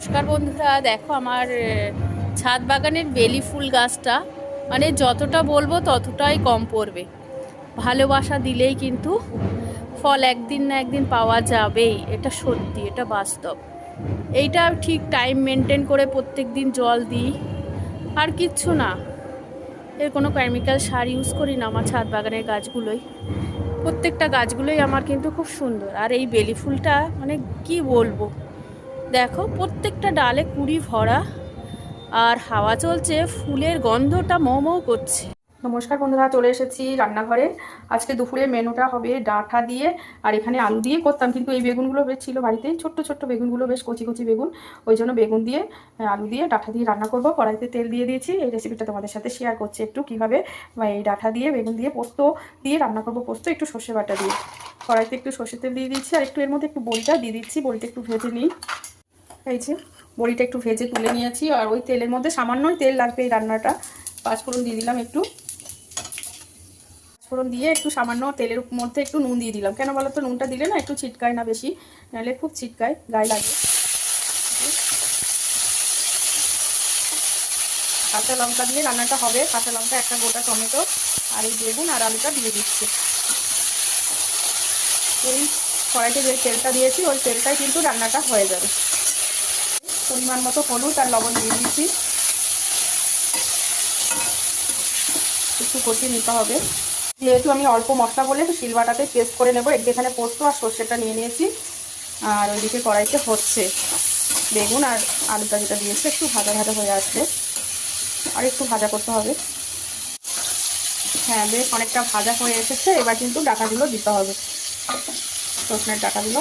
নমস্কার বন্ধুরা, দেখো আমার ছাদ বাগানের বেলি ফুল গাছটা মানে যতটা বলব ততটাই কম পড়বে। ভালোবাসা দিলেই কিন্তু ফল একদিন না একদিন পাওয়া যাবেই, এটা সত্যি, এটা বাস্তব। এইটা ঠিক টাইম মেনটেন করে প্রত্যেক দিন জল দিই, আর কিচ্ছু না। এর কোনো কেমিক্যাল সার ইউজ করি না আমার ছাদ বাগানের গাছগুলোই। প্রত্যেকটা গাছগুলোই আমার কিন্তু খুব সুন্দর। আর এই বেলি ফুলটা মানে কি বলব? দেখো, প্রত্যেকটা ডালে কুড়ি ভরা আর হাওয়া চলছে, ফুলের গন্ধটা মৌ মৌ করছে। নমস্কার বন্ধুরা, চলে এসেছি রান্নাঘরে। আজকে দুপুরের মেনুটা হবে ডাঁটা দিয়ে আর এখানে আলু দিয়ে করতাম, কিন্তু এই বেগুনগুলো বেশ ছিল বাড়িতে। ছোট্ট ছোট্ট বেগুনগুলো বেশ কচি কচি বেগুন। ওই জন্য বেগুন দিয়ে আলু দিয়ে ডাঁটা দিয়ে রান্না করব। কড়াইতে তেল দিয়ে দিয়েছি। এই রেসিপিটা তোমাদের সাথে শেয়ার করছি একটু, কীভাবে এই ডাঁটা দিয়ে, বেগুন দিয়ে পোস্ত দিয়ে রান্না করব। পোস্ত, একটু সর্ষে বাটা দিয়ে। কড়াইতে একটু সর্ষে তেল দিয়ে দিচ্ছি আর একটু এর মধ্যে একটু বড়িটা দিয়ে দিচ্ছি। বড়িটা একটু ভেজে নিই। এই যে বড়িটা একটু ভেজে তুলে নিয়েছি আর ওই তেলের মধ্যে সামান্যই তেল লাগবে এই রান্নাটা। পাঁচফোড়ন দিয়ে দিলাম একটু। পাঁচফোড়ন দিয়ে একটু সামান্য তেলের মধ্যে একটু নুন দিয়ে দিলাম। কেন বলো তো নুনটা দিলে না একটু ছিটকায় না বেশি, নাহলে খুব ছিটকায়, গায়ে লাগে। কাঁচা লঙ্কা দিয়ে রান্নাটা হবে। কাঁচা লঙ্কা একটা গোটা টমেটো আর এই বেগুন আর আলুটা দিয়ে দিচ্ছি। এই কড়াইতে যে তেলটা দিয়েছি, ওই তেলটাই কিন্তু রান্নাটা হয়ে যাবে। পরিমাণ মতো হলুদ আর লবণ দিয়ে দিচ্ছি একটু কষিয়ে নিতে হবে। যেহেতু আমি অল্প মশলা বলে শিলবাটাতে পেস্ট করে নেব এখানে পোস্ত আর সর্ষেটা নিয়ে নিয়েছি, আর ওইদিকে কড়াইতে হচ্ছে বেগুন আর আলুটা যেটা দিয়েছে, একটু ভাজা ভাজা হয়ে আসছে আর একটু ভাজা করতে হবে। হ্যাঁ বেশ অনেকটা ভাজা হয়ে এসেছে, এবার কিন্তু ডাকাগুলো দিতে হবে। সর্ষের ডাটাগুলো।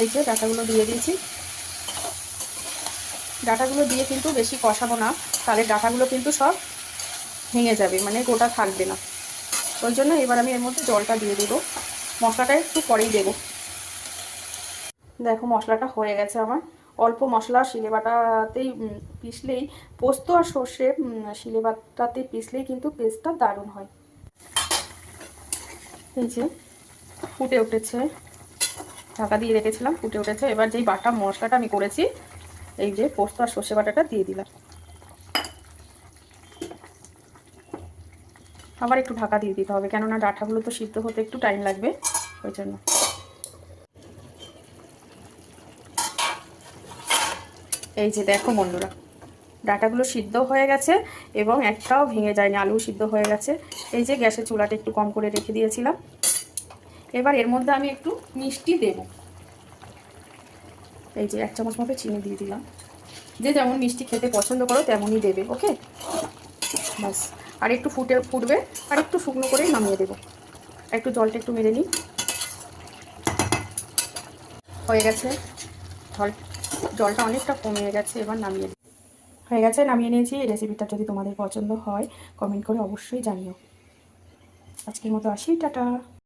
এই যে ডাটাগুলো দিয়ে দিয়েছি। ডাটাগুলো দিয়ে কিন্তু বেশি কষাবো না তাহলে ডাটাগুলো কিন্তু সব ভেঙে যাবে মানে গোটা থাকবে না। ওই জন্য এবার আমি এর মধ্যে জলটা দিয়ে দেবো। মশলাটা একটু পরেই দেবো। দেখো মশলাটা হয়ে গেছে আমার। অল্প মশলা শিলে বাটাতেই উম, পিষলেই পোস্ত আর সর্ষে শিলে বাটাতে পিষলেই কিন্তু পেস্টটা দারুণ হয়। এই যে ফুটে উঠেছে। ঢাকা দিয়ে রেখেছিলাম, ফুটে উঠেছে। এবার যেই বাটা মশলাটা আমি করেছি, এই যে পোস্ত আর সর্ষে বাটাটা দিয়ে দিলাম। আবার একটু ঢাকা দিয়ে দিতে হবে, কেননা ডাঁটাগুলো তো সিদ্ধ হতে একটু টাইম লাগবে, ওই জন্য। এই যে দেখো বন্ধুরা, ডাটাগুলো সিদ্ধ হয়ে গেছে এবং একটাও ভেঙে যায়নি আলু সিদ্ধ হয়ে গেছে। এই যে গ্যাসের চুলাটা একটু কম করে রেখে দিয়েছিলাম। এবার এর মধ্যে আমি একটু মিষ্টি দেব। এই যে এক চামচ মতো চিনি দিয়ে দিলাম। যে যেমন মিষ্টি খেতে পছন্দ করো তেমনই দেবে, ওকে? ব্যাস, আর একটু ফুটে ফুটবে, আর একটু শুকনো করেই নামিয়ে দেবো। একটু জলটা একটু মেরে নিই। হয়ে গেছে। জল জলটা অনেকটা কমে গেছে, এবার নামিয়ে দিই। হয়ে গেছে, নামিয়ে নিয়েছি। এই রেসিপিটা যদি তোমাদের পছন্দ হয় কমেন্ট করে অবশ্যই জানিও। আজকের মতো আসি, টাটা।